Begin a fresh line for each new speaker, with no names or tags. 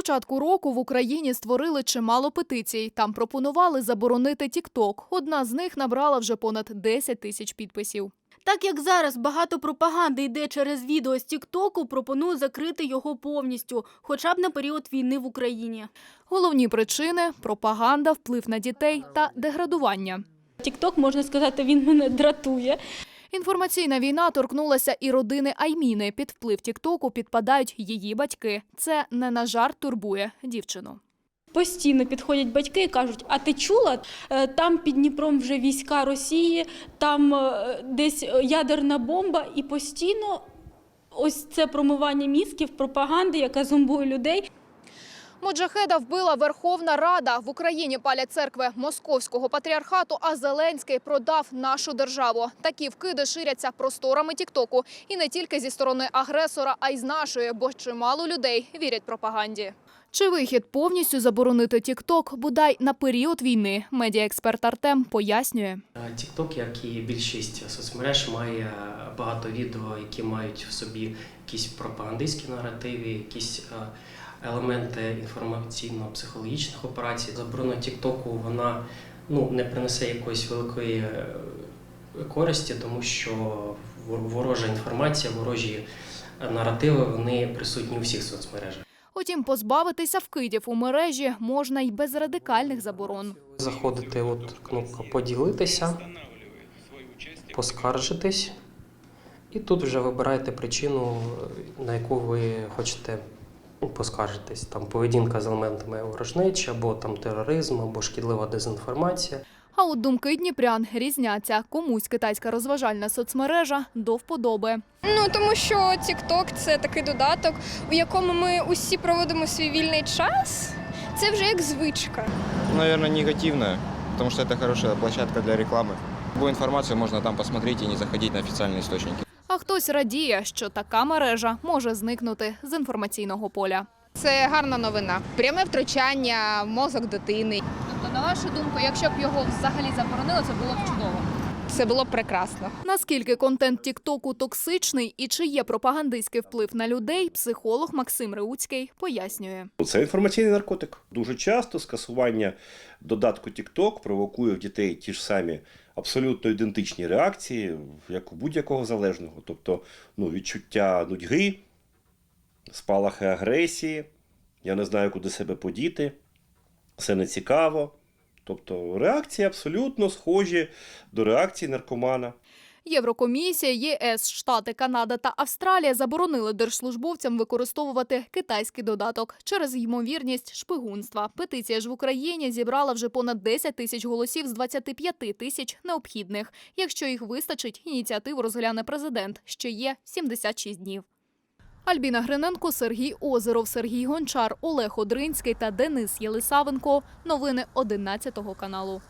початку року в Україні створили чимало петицій. Там пропонували заборонити TikTok. Одна з них набрала вже понад 10 тисяч підписів.
Так як зараз багато пропаганди йде через відео з Тіктоку, пропоную закрити його повністю, хоча б на період війни в Україні.
Головні причини пропаганда, вплив на дітей та деградування.
Тікток, можна сказати, він мене дратує.
Інформаційна війна торкнулася і родини Айміни. Під вплив Тіктоку підпадають її батьки. Це не на жарт турбує дівчину.
Постійно підходять батьки і кажуть: а ти чула? Е, Там під Дніпром вже війська Росії, там е, десь ядерна бомба, і постійно ось це промивання мізків, пропаганди, яка зомбує людей.
Моджахеда вбила Верховна Рада. В Україні палять церкви московського патріархату, а Зеленський продав нашу державу. Такі вкиди ширяться просторами Тіктоку. І не тільки зі сторони агресора, а й з нашої, бо чимало людей вірять пропаганді. Чи вихід повністю заборонити Тікток, бодай на період війни? Медіаексперт Артем пояснює.
TikTok, як і більшість соцмереж, має багато відео, які мають в собі якісь пропагандистські наративи, якісь е, елементи інформаційно-психологічних операцій. Заборона TikTok, вона ну, не принесе якоїсь великої е, користі, тому що ворожа інформація, ворожі е, наративи вони присутні у всіх соцмережах.
Утім, позбавитися вкидів у мережі можна й без радикальних заборон.
Заходите, от кнопка поділитися, поскаржитись, і тут вже вибираєте причину, на яку ви хочете поскаржитись. Там поведінка з елементами ворожнечі, або там тероризм, або шкідлива дезінформація.
А от думки дніпрян різняться. Комусь китайська розважальна соцмережа до вподоби.
Ну тому що TikTok – це такий додаток, у якому ми усі проводимо свій вільний час. Це вже як звичка.
Наверное, негативная, потому что это хорошая площадка для рекламы. Любую информацию можно там посмотреть и не заходить на официальные источники.
А хтось радіє, що така мережа може зникнути з інформаційного поля.
Це гарна новина. Пряме втручання в мозок дитини.
Тобто, на вашу думку, якщо б його взагалі заборонили, це було б чудово.
Це було прекрасно.
Наскільки контент Тіктоку токсичний і чи є пропагандистський вплив на людей, психолог Максим Реуцький пояснює.
Це інформаційний наркотик. Дуже часто скасування додатку TikTok провокує в дітей ті ж самі абсолютно ідентичні реакції, як у будь-якого залежного. Тобто ну, відчуття нудьги, спалахи агресії, я не знаю, куди себе подіти, це не цікаво. Тобто реакції абсолютно схожі до реакції наркомана.
Єврокомісія, ЄС, Штати, Канада та Австралія заборонили держслужбовцям використовувати китайський додаток через ймовірність шпигунства. Петиція ж в Україні зібрала вже понад 10 тисяч голосів з 25 тисяч необхідних. Якщо їх вистачить, ініціативу розгляне президент. Ще є 76 днів. Альбіна Гриненко, Сергій Озеров, Сергій Гончар, Олег Одринський та Денис Єлисавенко. Новини 11 каналу.